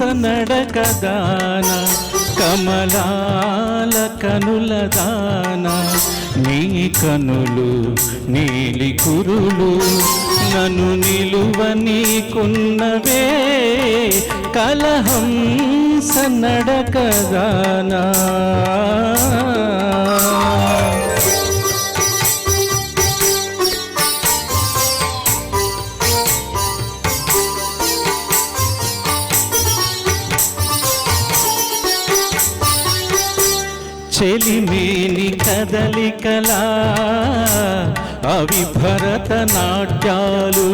నడకదాన కమలాల కనుల దాన. నీ కనులు నీలి కురులు నన్ను నిలువ నీకున్నవే. కలహం సన్నడకదానా చెలిమేని కదలికలా అవి భరతనాట్యాలు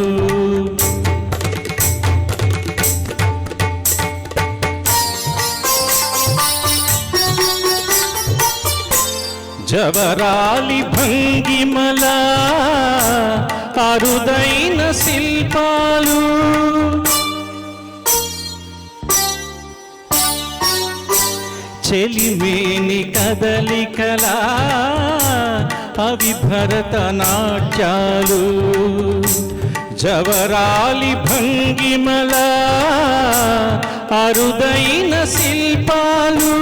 జవరాలి భంగిమలా అరుదైన శిల్పాలు. చెలిమేని కదలికలా అవి భరతనాట్యాలు జవరాలి భంగిమల అరుదైన శిల్పాలు.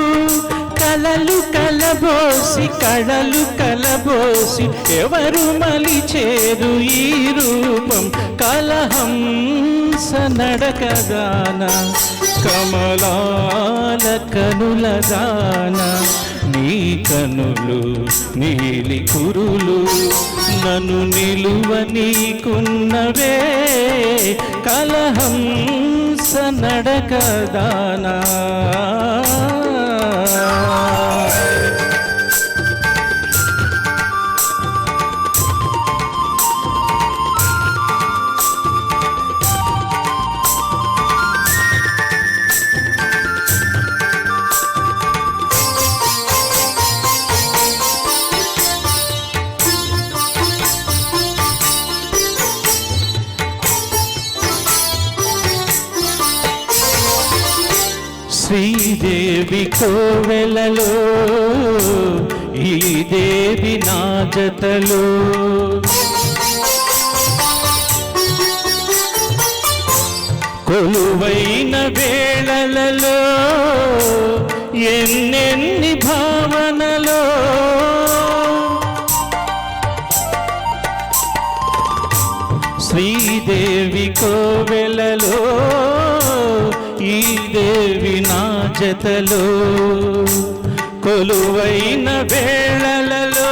కలలు కలబోసి కళలు కలబోసి ఎవరు మలిచేరు ఈ రూపం? కలహంస నడకదాన కమలా కనుల నీ కనులు నీలి కురులు నన్ను నిలువ నీకున్నవే. కలహం సనడకదానా శ్రీదేవి కోవెలలో ఈ దేవి నా జతలో కొలువైన వేళలలో ఎన్నెన్ని భావనలో. శ్రీదేవి కోవెలలో ఈ దేవి నా జతలో కొలువైన వేళలలో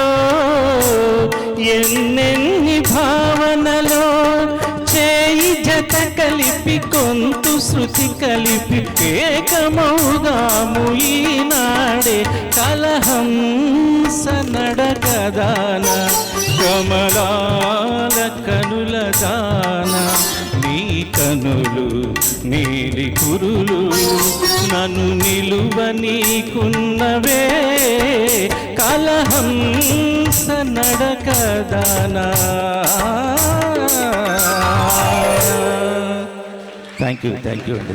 ఎన్నెన్ని భావనలో చేయి జత కలిపి కొంతు శృతి కలిపి ఏకమౌగాము ఈనాడే కలహం సనడ కదాన కమలాల కనులు నీలి కురులు నన్ను నిలువ నీకున్నవే. కలహం నడకదానా థ్యాంక్ యూ థ్యాంక్ యూ అండి